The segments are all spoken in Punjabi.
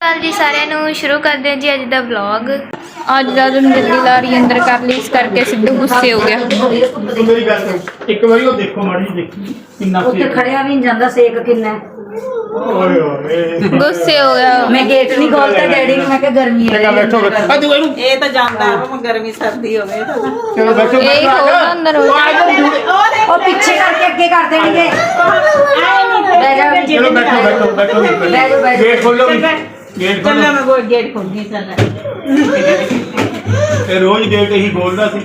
ਕੱਲ ਜੀ ਸਾਰਿਆਂ ਨੂੰ ਸ਼ੁਰੂ ਕਰਦੇ ਹਾਂ ਜੀ ਅੱਜ ਦਾ ਵਲੌਗ ਅੱਜ ਦਾ ਦਿਨ ਜਲਦੀ ਲਾਰੀ ਅੰਦਰ ਕਰ ਲਈ ਇਸ ਕਰਕੇ ਸਿੱਧੂ ਗੁੱਸੇ ਹੋ ਗਿਆ। ਮੇਰੀ ਗੱਲ ਸੁਣ ਇੱਕ ਵਾਰੀ ਉਹ ਦੇਖੋ ਮਾੜੀ ਜਿਹੀ ਦੇਖੀ ਕਿੰਨਾ ਉੱਥੇ ਸੇਕ। ਖੜਿਆ ਵੀ ਨਹੀਂ ਜਾਂਦਾ ਸੇਕ ਕਿੰਨਾ ਹੈ। ਓਏ ਓਏ ਗੁੱਸੇ ਹੋ ਗਿਆ। ਮੈਂ ਗੇਟ ਨਹੀਂ ਖੋਲਤਾ ਡੈਡੀ ਨੂੰ ਮੈਂ ਕਿਹਾ ਗਰਮੀ ਹੈ ਚੰਗਾ ਬੈਠੋ ਬੈਠੋ। ਆ ਤੂੰ ਇਹਨੂੰ ਇਹ ਤਾਂ ਜਾਂਦਾ ਉਹ ਗਰਮੀ ਸਰਦੀ ਹੋਵੇ ਤਾਂ ਚਲੋ ਬੈਠੋ ਇਹ ਬੈਠੋ। ਖੋਲ ਜਾ। ਅੰਦਰ ਹੋ ਆ ਜਾ ਜੁੜੇ। ਉਹ ਪਿੱਛੇ ਕਰਕੇ ਅੱਗੇ ਕਰ ਦੇਣਗੇ। ਬਹਿ ਜਾ। ਚਲੋ ਬੈਠੋ ਬੈਠੋ ਬੈਠੋ। ਬੈਠੋ, ਬੈਠੋ। ਗੇਟ ਖੋਲੋ ਗੇਟ ਚੱਲ ਖੋਲੋ ਮੈਂ ਕੋਈ ਗੇਟ ਖੋਲਦੀ ਚੱਲ ਇਹ ਰੋਜ਼ ਗੇਟ ਹੀ ਖੋਲਦਾ ਸੀ।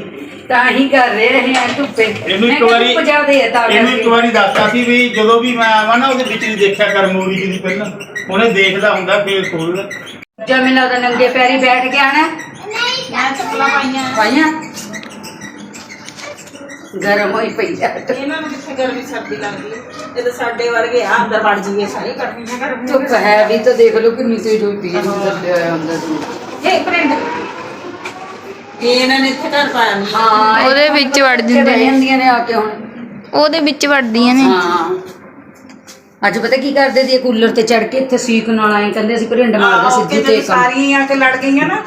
ਤਾਂ ਹੀ ਕਰ ਰਹੇ ਹਾਂ ਧੁੱਪੇ। ਇਹਨੂੰ ਇੱਕ ਵਾਰੀ ਹੈ ਇਹਨੂੰ ਇੱਕ। ਵਾਰੀ ਦੱਸਤਾ ਸੀ ਵੀ ਜਦੋਂ ਵੀ ਮੈਂ ਆਵਾਂ ਨਾ ਉਹਦੇ ਵਿੱਚ ਨਹੀਂ ਦੇਖਿਆ ਕਰ ਮੂਵੀ ਜਿਹਦੀ ਪਹਿਲਾਂ ਉਹਨੇ ਦੇਖਦਾ ਹੁੰਦਾ ਫੇਰ ਖੋਲਦਾ। ਜਦ ਮੈਨੂੰ ਲੱਗਦਾ ਨੰਗੇ ਪੈਰੀ ਬੈਠ ਗਿਆ ਨਾ। ਮੈਂ ਚੱਪਲਾਂ ਪਾਈਆਂ। ਪਾਈਆਂ? ਗਰਮ ਹੋਈ ਪਈ ਜਾ ਇਹਨਾਂ ਨੂੰ ਕਿੱਥੇ ਗਰਮੀ ਸਰਦੀ ਲੱਗਦੀ ਹੈ ਇਹ ਤਾਂ ਸਾਡੇ ਵਰਗੇ ਆ ਅੰਦਰ ਵੜ ਜੀਏ ਸਾਰੇ ਗਰਮੀਆਂ ਗਰਮੀਆਂ ਧੁੱਪ ਹੈ ਵੀ ਤਾਂ ਦੇਖ ਲਓ ਕਿੰਨੀ ਤੇਜ਼ ਹੋਈ ਪਈ ਹੈ ਹੋਇਆ ਹੁੰਦਾ ਸੀ ਇਹ ਪ੍ਰਿੰਟ। ਇਹ ਇਹਨਾਂ ਨੇ ਇੱਥੇ ਘਰ ਪਾਇਆ ਨਹੀਂ ਹਾਂ ਉਹਦੇ ਵਿੱਚ ਵੜ ਬਹਿ ਨੇ। ਜਾਂਦੀਆਂ ਨੇ ਆ ਕੇ ਹੁਣ। ਉਹਦੇ ਵਿੱਚ ਵੜਦੀਆਂ ਨੇ। ਹਾਂ। ਅੱਜ ਪਤਾ ਕੀ ਕਰਦੇ ਸੀ ਕੂਲਰ ਤੇ ਚੜ ਕੇ ਇੱਥੇ ਸੀਕ ਨਾਲ ਆਏ ਕਹਿੰਦੇ ਅਸੀਂ ਭਰਿੰਡ ਮਾਰਦੇ ਸਿੱਧੀ ਤੇ ਸਾਰੀਆਂ ਆ ਕੇ ਲੜ ਗਈਆਂ ਨਾ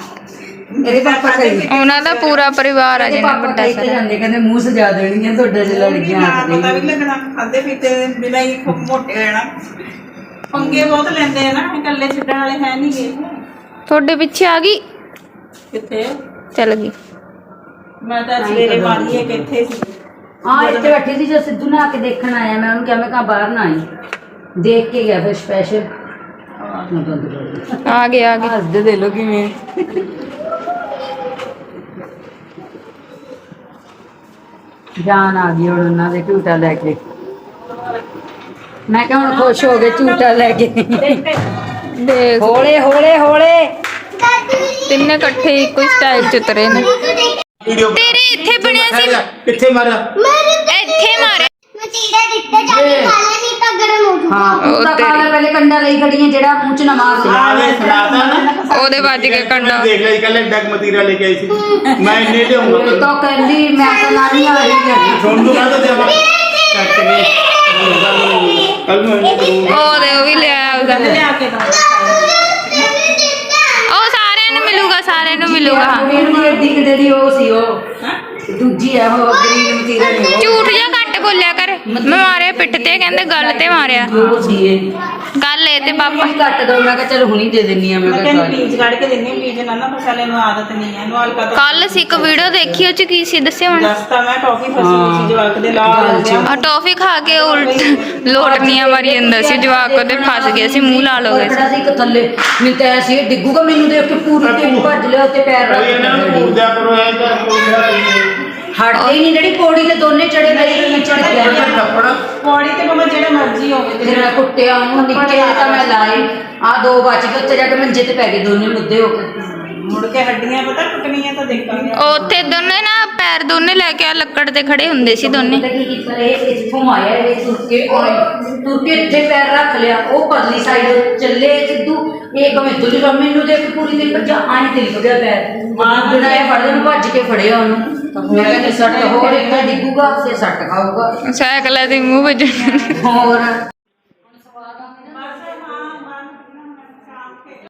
ਇਹਦੇ ਪਾਪਾ ਕਹੀ ਉਹਨਾਂ ਦਾ ਪੂਰਾ ਪਰਿਵਾਰ ਆ ਪਾਪਾ ਵੱਡਾ ਸਾਰਾ। ਜਾਂਦੇ ਕਹਿੰਦੇ ਮੂੰਹ ਸਜਾ ਦੇਣਗੀਆਂ ਤੁਹਾਡੇ ਚ ਲੜਕੀਆਂ ਨਾ ਪਤਾ ਵੀ ਲੱਗਣਾ ਖਾਂਦੇ ਪੀਤੇ ਬਿਨਾਂ ਹੀ ਖੁੱਬ ਮੋਟੇ ਜਾਣਾ ਪੰਗੇ ਬਹੁਤ ਲੈਂਦੇ ਆ ਨਾ ਇਕੱਲੇ ਛੱਡਣ ਵਾਲੇ ਹੈ ਨਹੀਂ ਗੇ। ਤੁਹਾਡੇ ਪਿੱਛੇ ਆ ਗਈ? ਕਿੱਥੇ? ਚੱਲ ਗਈ। ਮੈਂ ਤਾਂ ਸਵੇਰੇ ਮਾਰੀ ਹੈ ਕਿੱਥੇ ਸੀ। ਹਾਂ ਇੱਥੇ ਬੈਠੀ ਸੀ ਜੋ ਸਿੱਧੂ ਨੇ ਆ ਕੇ ਦੇਖਣ ਆਇਆ ਮੈਂ ਉਹਨੂੰ ਕਿਹਾ ਮੈਂ ਕਹਾ ਬਾਹਰ ਨਾ ਆਈ। ਦੇਖ ਕੇ ਗਿਆ ਫਿਰ ਸਪੈਸ਼ਲ ਆ ਗਏ ਆ ਗਏ। ਹੱਸਦੇ ਦੇ ਲੋ ਕਿਵੇਂ। ਜਾਨ ਆ ਗਈ ਹੁਣ ਉਹਨਾਂ ਦੇ ਝੂਟਾ ਲੈ ਕੇ। ਮੈਂ ਕਿਹਾ ਹੁਣ ਖੁਸ਼ ਹੋ ਗਏ ਝੂਟਾ ਲੈ ਕੇ ਦੇਖ। ਹੌਲੇ ਹੌਲੇ ਹੌਲੇ। ਤਿੰਨੇ ਇਕੱਠੇ ਇੱਕੋ ਹੀ ਸਟਾਈਲ ਚ ਉਤਰੇ ਨੇ। ਵੀਡੀਓ ਤੇਰੇ ਇੱਥੇ ਬਣਿਆ ਸੀ। ਕਿੱਥੇ ਮਾਰਿਆ? ਇੱਥੇ ਮਾਰੇ ਮੈਂ ਤੀੜਾ ਦਿੱਤੇ ਜਾ ਕੇ ਖਾ ਲੈ ਨਹੀਂ ਤਾਂ ਗਰਮ ਹੋ ਜੂ ਹਾਂ ਉਹ ਤਾਂ ਤੇਰੀ- ਪਹਿਲੇ ਕੰਡਾ ਲਈ ਖੜੀਆਂ ਜਿਹੜਾ ਮੂੰਹ ਚ ਨਾ ਮਾਰ ਦੇ ਮੈਂ ਸੁਣਾਤਾ ਨਾ। ਉਹਦੇ ਵੱਜ ਕੇ ਕੰਡਾ। ਦੇਖ ਲਈ ਕੱਲ ਡੱਗ ਮਤੀਰਾ ਲੈ ਕੇ ਆਈ ਸੀ। ਮੈਂ ਇੰਨੇ ਲਿਆਉਂਗਾ ਤਾਂ ਕਹਿੰਦੀ ਮੈਂ ਤਾਂ ਨਾਨੀ ਆ ਰਹੀ ਹਾਂ ਸੁਣ ਨੂੰ ਕਾਹਦਾ ਦੇਵਾ ਕੱਟ ਕੇ। ਕੱਲ ਨੂੰ। ਉਹ ਦੇ ਉਹ ਵੀ ਲਿਆ ਉਹਦਾ। ਲਿਆ ਕੇ ਦੋ ਉਹ ਸਾਰਿਆਂ ਨੂੰ ਮਿਲੂਗਾ ਸਾਰਿਆਂ ਨੂੰ ਮਿਲੂਗਾ। ਵੀਰ ਦੀ ਕਿਤੇ ਦੀ ਉਹ ਸੀ ਉਹ। ਦੂਜੀ ਆ ਉਹ ਗਰੀਨ ਮਤੀਰਾ ਨੇ ਉਹ। ਝੂਠ ਜਾਂ ਘੱਟ ਬੋਲਿਆ ਮੈਂ ਮਾਰਿਆ ਪਿੱਠ ਤੇ ਕਹਿੰਦੇ ਗੱਲ ਤੇ ਮਾਰਿਆ। ਉਹ ਸੀ ਇਹ ਗੱਲ ਇਹ ਤੇ ਪਾਪਾ ਕੱਟ ਦੋ ਮੈਂ ਕਿਹਾ ਚਲ ਹੁਣੀ ਦੇ ਦਿੰਨੀ ਆ ਮੈਂ ਮੈਂ ਕਿਹਾ। ਪੀਜ ਕੱਢ ਕੇ ਦਿੰਨੀ ਪੀਜ ਨਾ ਨਾ ਪਸਾਲੇ ਨੂੰ ਆਦਤ ਨਹੀਂ ਹੈ ਨੂੰ ਹਲਕਾ ਤਾਂ ਕੱਲ ਸੀ ਇੱਕ ਵੀਡੀਓ ਦੇਖੀ ਉਹ ਚ ਕੀ ਸੀ ਦੱਸਿਓ ਹੁਣ ਦਸਤਾ ਮੈਂ ਟੌਫੀ ਫਸੀ ਹੋਈ ਸੀ ਜਵਾਕ ਦੇ ਲਾਲ ਹੋ ਗਿਆ ਆ ਟੌਫੀ ਖਾ ਕੇ ਉਲਟ ਲੋਟਨੀਆਂ ਮਾਰੀ ਜਾਂਦਾ ਸੀ ਜਵਾਕ ਉਹਦੇ ਫਸ ਗਿਆ ਸੀ ਮੂੰਹ ਲਾਲ ਹੋ ਗਿਆ ਸੀ। ਸੀ ਇੱਕ ਥੱਲੇ ਮੈਨੂੰ ਤਾਂ ਐਸੀ ਡਿੱਗੂਗਾ ਮੈਨੂੰ ਦੇਖ ਕੇ ਪੂਰੀ ਟੀਮ ਭੱਜ ਲਿਆ ਉੱਤੇ ਪੈਰ ਇਹਨਾਂ ਨੂੰ ਰੱਖ ਦਿਆ ਕਰੋ ਇਹ ਤਾਂ ਨਹੀਂ ਹਟਦੇ ਹੀ ਨਹੀਂ। ਜਿਹੜੀ ਪੌੜੀ ਤੇ ਦੋਨੇ ਚੜੇ ਮੇਰੇ ਮੈਂ ਚੜ ਗਿਆ। ਪੌੜੀ ਤੇ ਭਾਵੇਂ ਜਿਹੜਾ ਮਰਜ਼ੀ ਹੋਵੇ ਤੇ ਮੈਂ ਕੁੱਟਿਆ ਉਹਨੂੰ ਨੀਚੇ ਤਾਂ ਮੈਂ ਲਾਏ। ਆ ਦੋ ਬਚ ਗਏ ਉੱਤੇ ਜਾ ਕੇ ਮੰਜੇ ਤੇ ਪੈ ਗਏ ਦੋਨੇ ਮੁੱਦੇ ਹੋ ਕੇ ਮੁੜ ਕੇ ਹੱਡੀਆਂ ਪਤਾ ਟੁੱਟਣੀਆਂ ਤਾਂ ਦੇਖਾਂਗੇ ਉੱਥੇ ਦੋਨੇ ਨਾ ਪੈਰ ਦੋਨੇ ਲੈ ਕੇ ਆ ਲੱਕੜ ਤੇ ਖੜੇ ਹੁੰਦੇ ਸੀ ਦੋਨੇ ਪਤਾ ਕੀ ਕੀਤਾ ਇਹ ਇੱਥੋਂ ਆਇਆ ਇਹ ਤੁਰ ਕੇ ਆਏ। ਤੁਰ ਕੇ ਇੱਥੇ ਪੈਰ ਰੱਖ ਲਿਆ ਉਹ ਪਰਲੀ ਸਾਈਡ ਚੱਲੇ ਸਿੱਧੂ। ਇਹ ਕਮੇ ਦੁਲੀ ਮੈਨੂੰ ਦੇਖ ਪੂਰੀ ਦਿਨ ਭੱਜਾ ਆਣੀ ਤੇ ਗਿਆ ਪੈਰ। ਮਾਂ ਬਣਾਇਆ ਫੜਦੇ ਨੂੰ ਭੱਜ ਕੇ ਫੜਿਆ ਉਹਨੂੰ। ਮੈਂ ਕਹਿੰਦਾ ਸੱਟ ਹੋਰ ਇੱਕ ਡਿੱਗੂਗਾ ਤੇ ਸੱਟ ਖਾਊਗਾ। ਸਾਈਕਲਾਂ ਦੇ ਮੂੰਹ ਵੱਜਣ ਹੋਰ?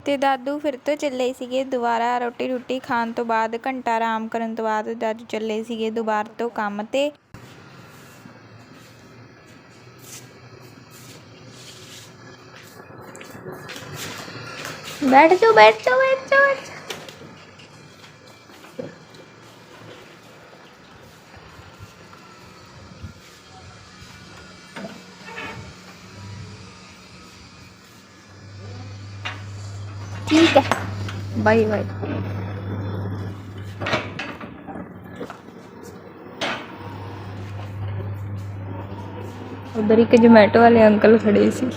ਤੇ ਦਾਦੂ ਫਿਰ ਤੋਂ ਚੱਲੇ ਸੀਗੇ ਦੁਬਾਰਾ ਰੋਟੀ ਰੋਟੀ ਖਾਣ ਤੋਂ ਬਾਅਦ ਘੰਟਾ ਆਰਾਮ ਕਰਨ ਤੋਂ ਬਾਅਦ ਦਾਦੂ ਚੱਲੇ ਸੀਗੇ ਦੁਬਾਰਾ ਤੋਂ ਕੰਮ ਤੇ। ਬੈਠ ਜਾਓ ਬੈਠ ਜਾਓ ਬੈਠ ਜਾਓ। ਬੈਠ ਜਾਓ। ਠੀਕ ਹੈ ਬਾਈ ਬਾਈ ਉਧਰ ਇੱਕ ਜੋਮੈਟੋ ਵਾਲੇ ਅੰਕਲ ਖੜੇ ਸੀ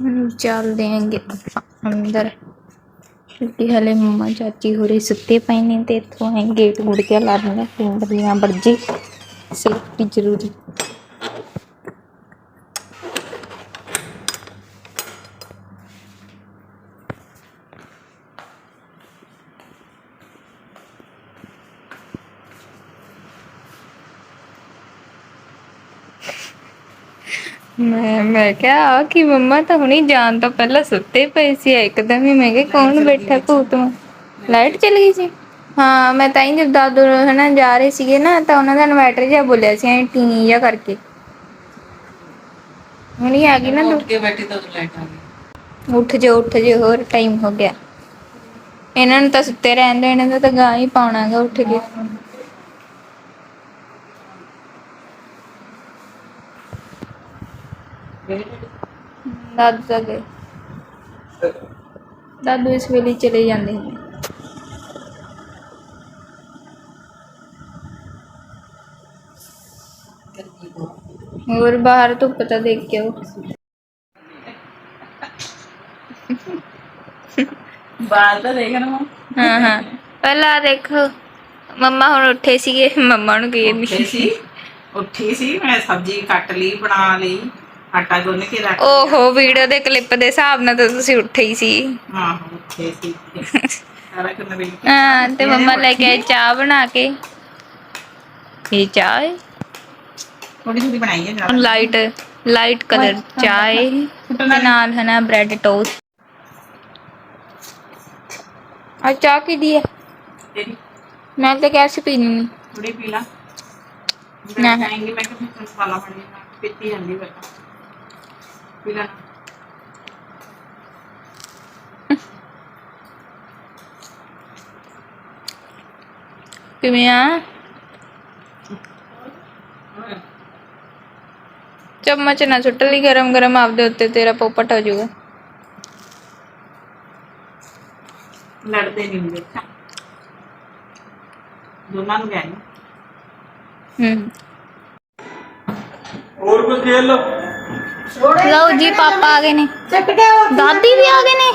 ਹੁਣ ਚੱਲਦੇ ਆਂਗੇ ਆਪਾਂ ਅੰਦਰ ਕਿਉਂਕਿ ਹਲੇ ਮੰਮਾ ਚਾਚੀ ਹੋਰੇ ਸੁੱਤੇ ਪਏ ਨੇ ਤੇ ਇੱਥੋਂ ਐ ਗੇਟ ਗੁੜ ਕੇ ਲਾ ਦਿੰਦੇ ਪਿੰਡ ਦੀਆਂ ਵਰਜੀ। ਸੇਫਟੀ ਜ਼ਰੂਰੀ ਮੈਂ ਮੈਂ ਕਿਹਾ ਆ ਕਿ ਮੰਮਾ ਤਾਂ ਹੁਣੀ ਜਾਣ ਤੋਂ ਪਹਿਲਾਂ ਸੁੱਤੇ ਪਏ ਸੀ। ਇੱਕਦਮ ਹੀ ਮੈਂ ਕਿਹਾ ਕੌਣ ਬੈਠਾ ਭੂਤ ਮਾ ਲਾਈਟ ਚਲੀ ਗਈ ਸੀ ਹਾਂ ਮੈਂ ਤਾਂ ਹੀ ਜਦ ਦਾਦੂ ਹਨਾ ਜਾ ਰਹੇ ਸੀਗੇ ਨਾ ਤਾਂ ਉਹਨਾਂ ਦਾ ਇਨਵਰਟਰ ਜਿਹਾ ਬੋਲਿਆ ਸੀ ਐ ਟੀ ਜਿਹਾ ਕਰਕੇ। ਹੁਣੀ ਆ ਗਈ ਨਾ ਤੂੰ। ਕੇ ਬੈਠੀ ਤਾਂ ਲਾਈਟ ਆ ਗਈ। ਉੱਠ ਜਾ ਉੱਠ ਜਾ ਹੋਰ ਟਾਈਮ ਹੋ ਗਿਆ। ਇਹਨਾਂ ਨੂੰ ਤਾਂ ਸੁੱਤੇ ਰਹਿਣ ਦੇ ਇਹਨਾਂ ਦਾ ਤਾਂ ਗਾਂ ਹੀ ਪਾਉਣਾਗਾ ਉੱਠ ਕੇ। ਦਾਦੂ ਤਾਂ ਗਏ। ਦਾਦੂ ਇਸ ਵੇਲੇ ਹੀ ਚਲੇ ਜਾਂਦੇ ਨੇ। ਹੋਰ ਬਾਹਰ ਧੁੱਪ ਤਾਂ ਦੇਖ ਕੇ ਆਓ। ਬਾਲ ਤਾਂ ਦੇਖ ਹਾਂ ਹਾਂ। ਪਹਿਲਾਂ ਦੇਖੋ ਮੰਮਾ ਹੁਣ ਉੱਠੇ ਸੀਗੇ ਮੰਮਾ ਨੂੰ ਕਹੀਏ ਉੱਠੀ ਸੀ? ਉੱਠੀ ਸੀ ਮੈਂ ਸਬਜ਼ੀ ਕੱਟ ਲਈ ਬਣਾ ਲਈ। ਆਟਾ ਗੁੰਨ ਕੇ ਰੱਖ ਓਹੋ ਵੀਡੀਓ ਦੇ ਕਲਿੱਪ ਦੇ ਹਿਸਾਬ ਨਾਲ ਤਾਂ ਤੁਸੀਂ ਉੱਠੇ ਹੀ ਸੀ। ਹਾਂ ਉੱਠੇ ਸੀ। ਸਾਰਾ ਕੁਝ ਨਵੇਂ ਹਾਂ ਤੇ ਮੰਮਾ ਲੈ ਕੇ ਆਏ ਚਾਹ ਬਣਾ ਕੇ। ਇਹ ਚਾਹ ਹੈ ਥੋੜੀ ਥੋੜੀ ਬਣਾਈ ਹੈ ਜ਼ਿਆਦਾ ਲਾਈਟ ਲਾਈਟ ਕਲਰ ਚਾਹ ਹੈ ਤੇ ਨਾਲ ਹੈ ਨਾ ਬ੍ਰੈਡ ਟੋਸਟ। ਆ ਚਾਹ ਕੀ ਦੀ ਹੈ? ਤੇਰੀ। ਮੈਂ ਤਾਂ ਕੈਸੇ ਪੀਣੀ ਨਹੀਂ ਥੋੜੀ ਪੀ ਲਾ। ਨਾ। ਖਾਏਂਗੀ ਮੈਂ ਕਿਹਾ ਫਿਰ ਬਣ ਜਾਏਗਾ ਪੀਤੀ ਜਾਂਦੀ ਬਤਾ ਲਾ ਕਿਵੇਂ ਆ ਚਮਚ ਨਾ ਸੁੱਟ ਲਈ ਗਰਮ ਗਰਮ ਆਪਦੇ ਉੱਤੇ ਤੇਰਾ ਪੋਪਟ ਹੋ ਜਾਊਗਾ। ਲੜਦੇ ਨਹੀਂ ਹੁੰਦੇ। ਦੋਨਾਂ ਨੂੰ ਗਏ ਹੂੰ। ਹੋਰ ਕੁਝ ਖੇਲ? ਲੋ ਲਓ ਜੀ ਪਾਪਾ ਆ ਗਏ ਨੇ ਦਾਦੀ ਵੀ ਆ ਗਏ ਨੇ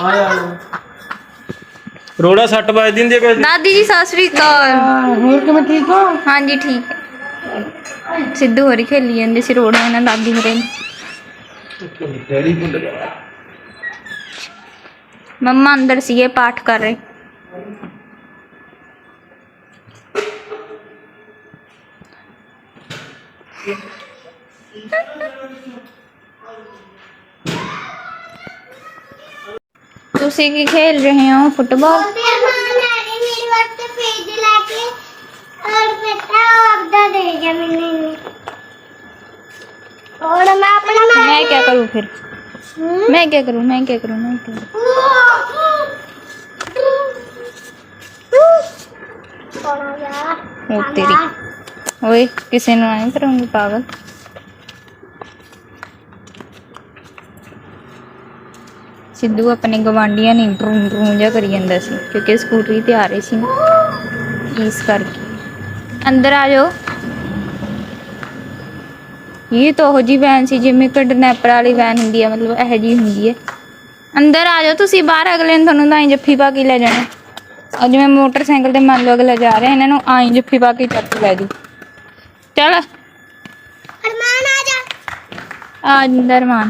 ਰੋੜਾ ਸੱਟ ਵੱਜ ਦਿੰਦੀ ਕੋਈ ਦਾਦੀ ਜੀ ਸਤਿ ਸ੍ਰੀ ਅਕਾਲ ਹੋਰ ਕਿਵੇਂ ਠੀਕ ਹੋ ਹਾਂਜੀ ਠੀਕ ਹੈ ਸਿੱਧੂ ਹੋਰੀ ਖੇਲੀ ਜਾਂਦੇ ਸੀ ਰੋੜਾ ਇਹਨਾਂ ਦਾਦੀ ਹੋਰੇ ਨੇ ਮੰਮਾ ਅੰਦਰ ਸੀਗੇ ਪਾਠ ਕਰ ਰਹੇ दूसरे के खेल रहे हो फुटबॉल और मैं अपना मैं क्या करूँ फिर? मैं क्या करूँ मैं क्या करूँ मैं क्या करूँ? तेरी। ओए किसी ने नहीं करूँगी पागल। ਸਿੱਧੂ ਆਪਣੇ ਗਵਾਂਡੀਆਂ ਨੇ ਡਰੂ ਡਰੂ ਜਿਹਾ ਕਰੀ ਜਾਂਦਾ ਸੀ ਕਿਉਂਕਿ ਸਕੂਟਰੀ ਤੇ ਆ ਰਹੇ ਸੀ ਇਸ ਕਰਕੇ। ਅੰਦਰ ਆ ਜਾਓ। ਇਹ ਤਾਂ ਉਹ ਜੀ ਵੈਨ ਸੀ ਜਿਵੇਂ ਕਿਡਨੈਪਰ ਵਾਲੀ ਵੈਨ ਹੁੰਦੀ ਹੈ ਮਤਲਬ ਇਹ ਜੀ ਹੁੰਦੀ ਹੈ ਅੰਦਰ ਆ ਜਾਓ ਤੁਸੀਂ ਬਾਹਰ ਅਗਲੇ ਨੂੰ ਤੁਹਾਨੂੰ ਤਾਂ ਜੱਫੀ ਪਾ ਕੇ ਲੈ ਜਾਣਾ। ਔਰ ਜਿਵੇਂ ਮੋਟਰਸਾਈਕਲ ਤੇ ਮੰਨ ਲਓ ਅਗਲੇ ਜਾ ਰਿਹਾ ਇਹਨਾਂ ਨੂੰ ਆਈ ਜੱਫੀ ਪਾ ਕੇ ਚੱਕ ਲੈ ਜੀ ਚਲ। ਅਰਮਾਨ ਆ ਜਾ। ਆ ਅੰਦਰ ਮਾਨ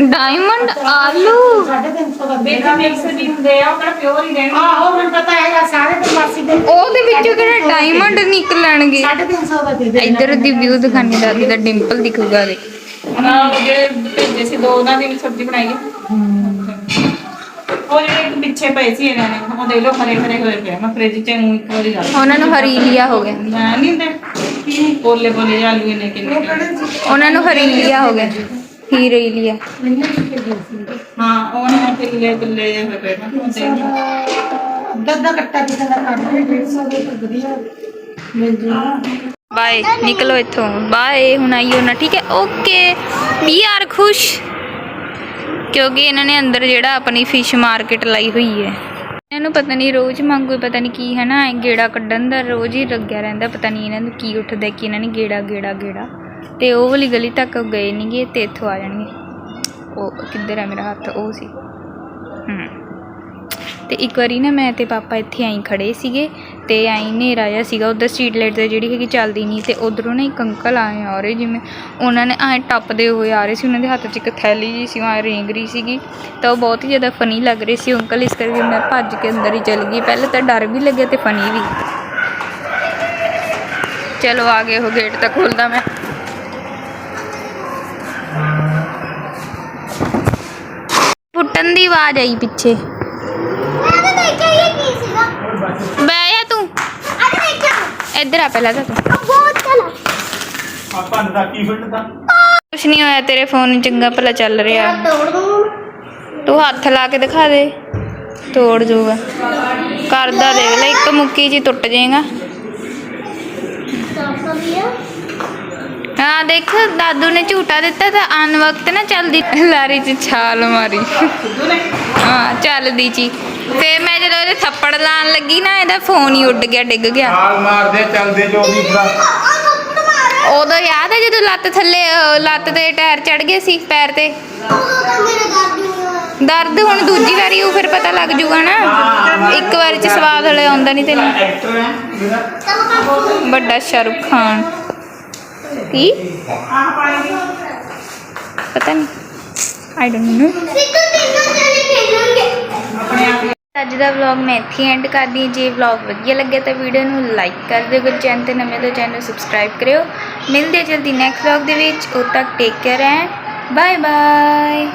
ਡਾਇਮੰਡ ਆਲੂ ਬੇਕਾ ਮਿਕਸ ਵੀ ਹੁੰਦੇ ਆ ਉਹ ਕਿਹੜਾ ਪਿਓਰ ਹੀ ਰਹਿਣਗੇ। ਆਹੋ ਮੈਨੂੰ ਪਤਾ ਹੈਗਾ ਸਾਰੇ ਤੇ ਮਾਸੀ ਦੇ ਉਹਦੇ ਵਿੱਚੋਂ ਕਿਹੜਾ ਡਾਇਮੰਡ ਨਿਕਲਣਗੇ 350 ਦਾ ਦੇ ਇੱਧਰ ਦੀ ਵਿਊ ਦਿਖਾਣੀ ਦਾਦੀ ਦਾ ਡਿੰਪਲ ਦਿਖੂਗਾ ਦੇ ਨਾ ਉਹ ਜਿਹੜੇ ਭੇਜੇ ਸੀ ਦੋ ਉਹਨਾਂ ਦੀ ਸਬਜ਼ੀ ਬਣਾਈ ਹੈ। ਉਹ ਜਿਹੜੇ ਇੱਕ ਪਿੱਛੇ ਪਏ ਸੀ ਇਹਨਾਂ ਨੇ। ਉਹ ਦੇਖ ਲਓ ਹਰੇ ਹਰੇ ਹੋਏ ਪਏ ਆ। ਮੈਂ ਫ੍ਰਿਜ 'ਚ ਨੂੰ ਇੱਕ ਵਾਰੀ ਰੱਖ ਉਹਨਾਂ ਨੂੰ ਹਰੀਲੀਆ ਹੋ। ਗਿਆ। ਮੈਂ ਨਹੀਂ ਦੇ ਬੋਲੇ ਬੋਲੇ ਜਿਹੇ ਆਲੂ ਨੇ ਕਿੰਨੇ ਕਿੰਨੇ। ਉਹਨਾਂ ਨੂੰ ਹਰੀਲੀਆ ਹੋ ਗਿਆ। ਹੀਰੇਲੀਆ ਹਾਂ ਉਹ ਨਾ ਫਿਰ ਲੈ ਬੱਲੇ ਜਿਹੇ ਹੋਏ ਪਏ। ਮੈਂ ਦੇਖ ਲਓ। ਦੱਦਾ ਕੱਟਾ ਕਿਸੇ ਦਾ ਕੱਢ ਕੇ 150 ਦੇ ਤਾਂ ਵਧੀਆ। ਮਿਲ ਜੂਗਾ ਬਾਏ ਨਿਕਲੋ ਇੱਥੋਂ। ਬਾਏ ਹੁਣ ਆਈਓ ਨਾ। ਠੀਕ ਹੈ ਓਕੇ ਵੀ ਆਰ ਖੁਸ਼। ਕਿਉਂਕਿ ਇਹਨਾਂ ਨੇ ਅੰਦਰ ਜਿਹੜਾ ਆਪਣੀ ਫਿਸ਼ ਮਾਰਕੀਟ ਲਾਈ ਹੋਈ ਹੈ। ਇਹਨਾਂ ਨੂੰ ਪਤਾ ਨਹੀਂ ਰੋਜ਼ ਮੰਗੂ ਪਤਾ ਨਹੀਂ ਕੀ ਹੈ ਨਾ ਗੇੜਾ ਕੱਢਣ ਦਾ ਰੋਜ਼ ਹੀ ਲੱਗਿਆ ਰਹਿੰਦਾ, ਪਤਾ ਨਹੀਂ ਇਹਨਾਂ ਨੂੰ ਕੀ ਉੱਠਦਾ, ਕਿ ਇਹਨਾਂ ਨੇ ਗੇੜਾ ਗੇੜਾ ਗੇੜਾ। ਤੇ ਉਹ ਵਾਲੀ ਗਲੀ ਤੱਕ ਗਏ ਨਹੀਂਗੇ ਤੇ ਇੱਥੋਂ ਆ ਜਾਣਗੇ। ਉਹ ਕਿੱਧਰ ਹੈ ਮੇਰਾ ਹੱਥ? ਉਹ ਸੀ। ਹੂੰ। ਤੇ ਇੱਕ ਵਾਰੀ ਨਾ ਮੈਂ ਤੇ ਪਾਪਾ ਇੱਥੇ ਆਈ ਖੜੇ ਸੀਗੇ ਤੇ ਆਈ ਹਨੇਰਾ ਜਿਹਾ ਸੀਗਾ ਉਧਰ ਸਟਰੀਟ ਲਾਈਟ ਤੇ ਜਿਹੜੀ ਹੈਗੀ ਚੱਲਦੀ ਨਹੀਂ ਤੇ ਉਧਰੋਂ ਨਾ ਇੱਕ ਅੰਕਲ ਆਏ ਆ ਰਹੇ ਜਿਵੇਂ ਉਹਨਾਂ ਨੇ ਐਂ ਟੱਪਦੇ ਹੋਏ ਆ ਰਹੇ ਸੀ ਉਹਨਾਂ ਦੇ ਹੱਥ 'ਚ ਇੱਕ ਥੈਲੀ ਜੀ ਸੀ ਉਹ ਰੇਂਗ ਰਹੀ ਸੀਗੀ ਤਾਂ ਉਹ ਬਹੁਤ ਹੀ ਜ਼ਿਆਦਾ ਫਨੀ ਲੱਗ ਰਹੇ ਸੀ ਅੰਕਲ ਇਸ ਕਰਕੇ ਮੈਂ ਭੱਜ ਕੇ ਅੰਦਰ ਹੀ ਚਲ ਗਈ। ਪਹਿਲੇ ਤਾਂ ਡਰ ਵੀ ਲੱਗਿਆ ਤੇ ਫਨੀ ਵੀ। ਚਲੋ ਆ ਗਏ ਉਹ ਗੇਟ ਤਾਂ ਖੋਲਦਾ ਮੈਂ। ਫੁੱਟਣ ਦੀ ਆਵਾਜ਼ ਆਈ ਪਿੱਛੇ। ਮੈਂ ਤਾਂ ਦੇਖਿਆ ਇਹ ਕੀ ਸੀਗਾ। ਦੇਖਿਆ ਇੱਧਰ ਆ ਪਹਿਲਾਂ ਤਾਂ ਬਹੁਤ ਚਲਾ ਆਪਾਂ ਦਾ ਕੀ ਤਾਂ? ਕੁਛ ਨਹੀਂ ਹੋਇਆ ਤੇਰੇ ਫੋਨ ਨੂੰ ਚੰਗਾ ਭਲਾ ਚੱਲ ਰਿਹਾ। ਤੋੜ ਦੂੰ ਤੂੰ ਹੱਥ ਲਾ ਕੇ ਦਿਖਾ ਦੇ। ਤੋੜ ਜੂਗਾ ਕਰਦਾ ਦੇਖ ਲੈ ਇੱਕ ਮੁੱਕੀ ਜੀ ਟੁੱਟ ਜਾਏਗਾ। ਹਾਂ ਦੇਖ ਦਾਦੂ ਨੇ ਝੂਟਾ ਦਿੱਤਾ ਤਾਂ ਆਨ ਵਕਤ ਨਾ ਚੱਲਦੀ। ਲਾਰੀ 'ਚ ਛਾਲ ਮਾਰੀ। ਹਾਂ ਚੱਲਦੀ ਚੀ ਫੇਰ ਮੈਂ ਜਦੋਂ ਇਹਦੇ ਥੱਪੜ ਲਾਣ ਲੱਗੀ ਨਾ ਇਹਦਾ ਫੋਨ ਹੀ ਉੱਡ ਗਿਆ ਡਿੱਗ ਗਿਆ। ਛਾਲ ਮਾਰਦੇ ਚੱਲਦੇ ਜੋ ਵੀ ਮਾਰ ਉਦੋਂ ਯਾਦ ਹੈ ਜਦੋਂ ਲੱਤ ਥੱਲੇ ਅਹ, ਲੱਤ ਤੇ ਟਾਇਰ ਚੜ ਗਏ ਸੀ ਪੈਰ ਤੇ? ਦਰਦ ਹੁਣ ਦੂਜੀ ਵਾਰੀ ਉਹ ਫਿਰ ਪਤਾ ਲੱਗ ਜੂਗਾ ਨਾ। ਇੱਕ ਵਾਰੀ ਚ ਸਵਾਦ ਹਲੇ ਆਉਂਦਾ ਨਹੀਂ ਤੈਨੂੰ। ਐਕਟਰ ਹੈ ਮੇਰਾ ਤਬ ਵੱਡਾ ਸ਼ਾਹਰੁਖ ਖਾਨ। ਕੀ ਆਹ ਪਾਣੀ ਦੀ ਪਤਾ ਨਹੀਂ ਆਈ ਡੋਨਟ ਨੋ ਸਿੱਧੂ ਤਿੰਨੋਂ ਚਲੇ ਖੇਲਣਗੇ ਆਪਣੇ ਆਪ ਹੀ ਅੱਜ ਦਾ ਵਲੌਗ ਮੈਂ ਇੱਥੇ ਐਂਡ ਕਰਦੀ ਹਾਂ। ਜੇ ਵਲੌਗ ਵਧੀਆ ਲੱਗਿਆ ਤਾਂ ਵੀਡੀਓ ਨੂੰ ਲਾਈਕ ਕਰ ਦਿਓ। ਅਗਰ ਚੈਨਲ ਤੇ ਨਵੇਂ ਤਾਂ ਚੈਨਲ ਨੂੰ ਸਬਸਕ੍ਰਾਈਬ ਕਰਿਓ। ਮਿਲਦੇ ਹਾਂ ਜਲਦੀ ਨੈਕਸਟ ਵਲੌਗ ਦੇ ਵਿੱਚ। ਉਦੋਂ ਤੱਕ take care and bye bye